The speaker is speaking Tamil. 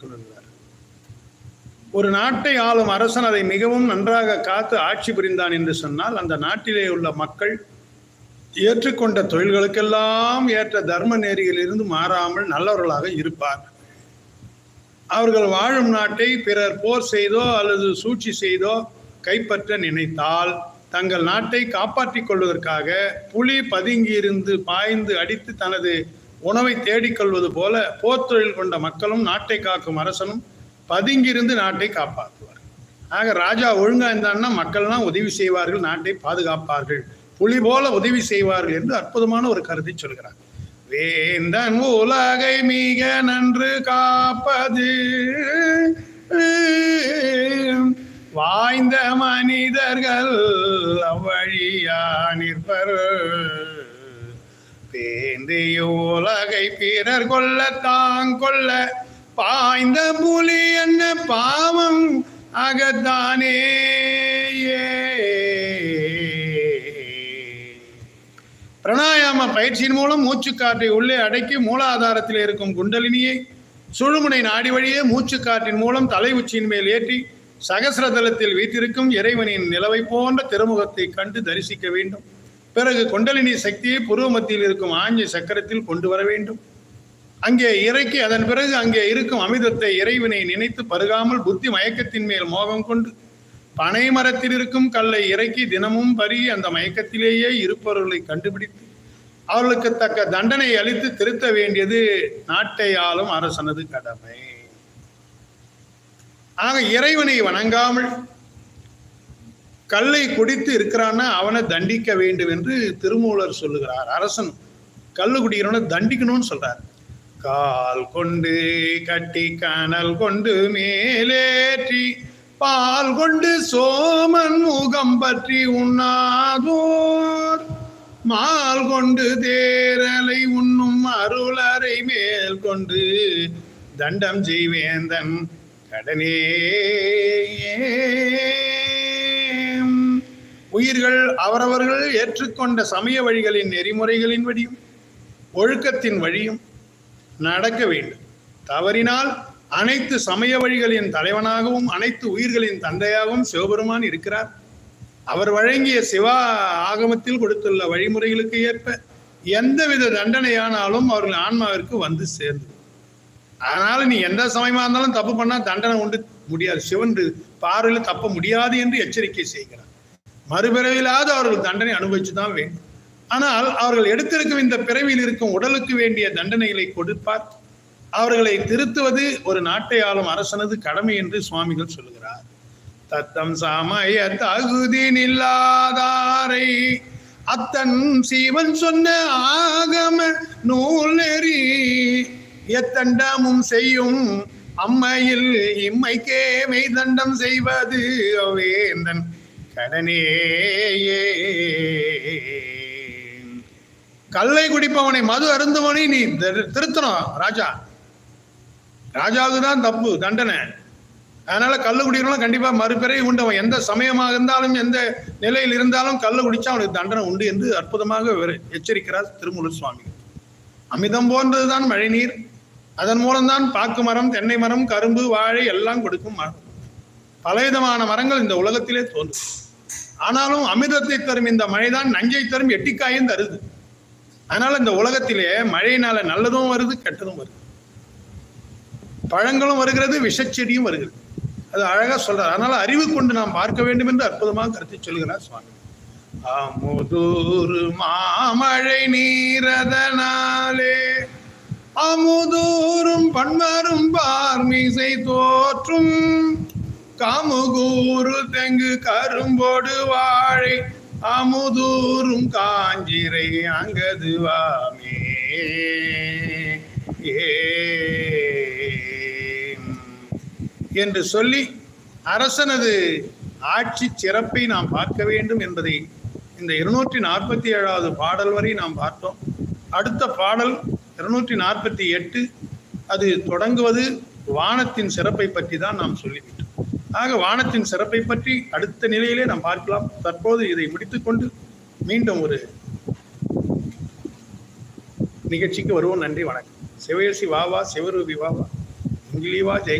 சொல்லுகிறார் ஒரு நாட்டை ஆளும் அரசன் அதை மிகவும் நன்றாக காத்து ஆட்சி புரிந்தான் என்று சொன்னால் அந்த நாட்டிலே உள்ள மக்கள் ஏற்றுக்கொண்ட தொழில்களுக்கெல்லாம் ஏற்ற தர்ம நெறியிலிருந்து மாறாமல் நல்லவர்களாக இருப்பார். அவர்கள் வாழும் நாட்டை பிறர் போர் செய்தோ அல்லது சூழ்ச்சி செய்தோ கைப்பற்ற நினைத்தால் தங்கள் நாட்டை காப்பாற்றிக் கொள்வதற்காக புலி பதுங்கியிருந்து பாய்ந்து அடித்து தனது உணவை தேடிக்கொள்வது போல போர்த்தொழில் கொண்ட மக்களும் நாட்டை காக்கும் அரசனும் பதுங்கியிருந்து நாட்டை காப்பாற்றுவார். ஆக ராஜா ஒழுங்கா இருந்தான்னா மக்கள்லாம் உதவி செய்வார்கள் நாட்டை பாதுகாப்பார்கள். புலி போல உதவி செய்வார்கள் என்று அற்புதமான ஒரு கருத்தை சொல்கிறார். வேந்தன் உலகை மிக நன்று காப்பது வாய்ந்த மனிதர்கள் அவ்வழியா நிற்பர்கள் பேந்திய உலகை பிறர் கொல்ல தாங்கொள்ள பாய்ந்த புலி என்ன பாவம்? அகத்தானே பிரணாயாம பயிற்சியின் மூலம் மூச்சுக்காற்றை உள்ளே அடக்கி மூலாதாரத்தில் இருக்கும் குண்டலினியை சுழுமுனை நாடி வழியே மூச்சுக்காற்றின் மூலம் தலை உச்சியின் மேல் ஏற்றி சகசிரதலத்தில் வீற்றிருக்கும் இறைவனின் நிலவை போன்ற திருமுகத்தை கண்டு தரிசிக்க வேண்டும். பிறகு குண்டலினி சக்தியை புருவ மத்தியில் இருக்கும் ஆஞ்சி சக்கரத்தில் கொண்டு வர வேண்டும். அங்கே இறக்கி அதன் பிறகு அங்கே இருக்கும் அமிர்தத்தை இறைவினை நினைத்து பருகாமல் புத்தி மயக்கத்தின் மேல் மோகம் கொண்டு பனை மரத்தில் இருக்கும் கல்லை இறக்கி தினமும் பறி அந்த மயக்கத்திலேயே இருப்பவர்களை கண்டுபிடித்து அவர்களுக்கு தக்க தண்டனை அளித்து திருத்த வேண்டியது நாட்டை ஆளும் அரசனது கடமை. ஆக இறைவனை வணங்காமல் கல்லை குடித்து இருக்கிறான்னா அவனை தண்டிக்க வேண்டும் என்று திருமூலர் சொல்லுகிறார். அரசன் கல்லு குடிக்கிறவனை தண்டிக்கணும்னு சொல்றார். கால் கொண்டு கட்டி கனல் கொண்டு மேலேற்றி பால் கொண்டு சோமன் முகம் பற்றி உண்ணாதோர். மால் கொண்டு தேரலை உண்ணும் அருளரை மேல் கொண்டு தண்டம் செய்வேந்தன் கடனே. உயிர்கள் அவரவர்கள் ஏற்றுக்கொண்ட சமய வழிகளின் நெறிமுறைகளின் வழியும் ஒழுக்கத்தின் வழியும் நடக்க வேண்டும். தவறினால் அனைத்து சமய வழிகளின் தலைவனாகவும் அனைத்து உயிர்களின் தந்தையாகவும் சிவபெருமான் இருக்கிறார். அவர் வழங்கிய சிவா ஆகமத்தில் கொடுத்துள்ள வழிமுறைகளுக்கு ஏற்ப எந்தவித தண்டனையானாலும் அவர்கள் ஆன்மாவிற்கு வந்து சேர்ந்து அதனால நீ எந்த சமயமா இருந்தாலும் தப்பு பண்ணா தண்டனை உண்டு முடியாது. சிவன் பார்வையில் தப்ப முடியாது என்று எச்சரிக்கை செய்கிறார். மறுபிறவிலாவது அவர்கள் தண்டனை அனுபவிச்சு தான் வேண்டும். ஆனால் அவர்கள் எடுத்திருக்கும் இந்த பிறவியில் இருக்கும் உடலுக்கு வேண்டிய தண்டனைகளை கொடுப்பார். அவர்களை திருத்துவது ஒரு நாட்டை ஆளும் அரசனது கடமை என்று சுவாமிகள் சொல்லுகிறார். தத்தம் சமய தகுதி நில்லாதாரை அத்தன் சீவன் சொன்ன ஆகம நூல் நெறி எத்தண்டமும் செய்யும் அம்மையில் இம்மைக்கே மெய்தண்டம் செய்வது அவேந்தன் கடனேயே. கல்லை குடிப்பவனை மது அருந்தவனை நீ திரு- திருத்தணும் ராஜா. ராஜாவுக்கு தான் தப்பு தண்டனை. அதனால கல்லு குடிக்கிறவங்க கண்டிப்பா மறுபிறவி உண்டவன். எந்த சமயமாக இருந்தாலும் எந்த நிலையில் இருந்தாலும் கல்லு குடிச்சா அவனுக்கு தண்டனை உண்டு என்று அற்புதமாக எச்சரிக்கிறார் திருமூலர் சுவாமி. அமிதம் போன்றதுதான் மழைநீர். அதன் மூலம்தான் பாக்கு மரம் தென்னை மரம் கரும்பு வாழை எல்லாம் கொடுக்கும் மரம். பலவிதமான மரங்கள் இந்த உலகத்திலே தோன்றும். ஆனாலும் அமிர்தத்தை தரும் இந்த மழைதான் நஞ்சை தரும் எட்டிக்காயும் தருது. அதனால இந்த உலகத்திலே மழையினால நல்லதும் வருது கெட்டதும் வருது. பழங்களும் வருகிறது விஷச்செடியும் வருகிறது. அது அழகா சொல்றார். அதனால அறிவு கொண்டு நாம் பார்க்க வேண்டும் என்று அற்புதமாக கருத்தை சொல்கிறார் சுவாமி. அமுதூரு மாமழை நீரதனாலே அமுதூரும் பன்மரும் பார்மிசை தோற்றும். காமுகூறு தெங்கு கரும்போடு வாழை அமுதூரும் காஞ்சிரை அங்கது வாமே. என்று சொல்லி அரசனது ஆட்சி சிறப்பை நாம் பார்க்க வேண்டும் என்பதை இந்த இருநூற்றி நாற்பத்தி ஏழாவது பாடல் வரை நாம் பார்த்தோம். அடுத்த பாடல் இருநூற்றி நாற்பத்தி எட்டு அது தொடங்குவது வானத்தின் சிறப்பை பற்றி தான் நாம் சொல்லிவிட்டோம். ஆக வானத்தின் சிறப்பை பற்றி அடுத்த நிலையிலே நாம் பார்க்கலாம். தற்போது இதை முடித்துக்கொண்டு மீண்டும் ஒரு நிகழ்ச்சிக்கு வருவோம். நன்றி வணக்கம். சிவயசி வாவா சிவரூபி வாவா. சங்கிலிவா ஜெய்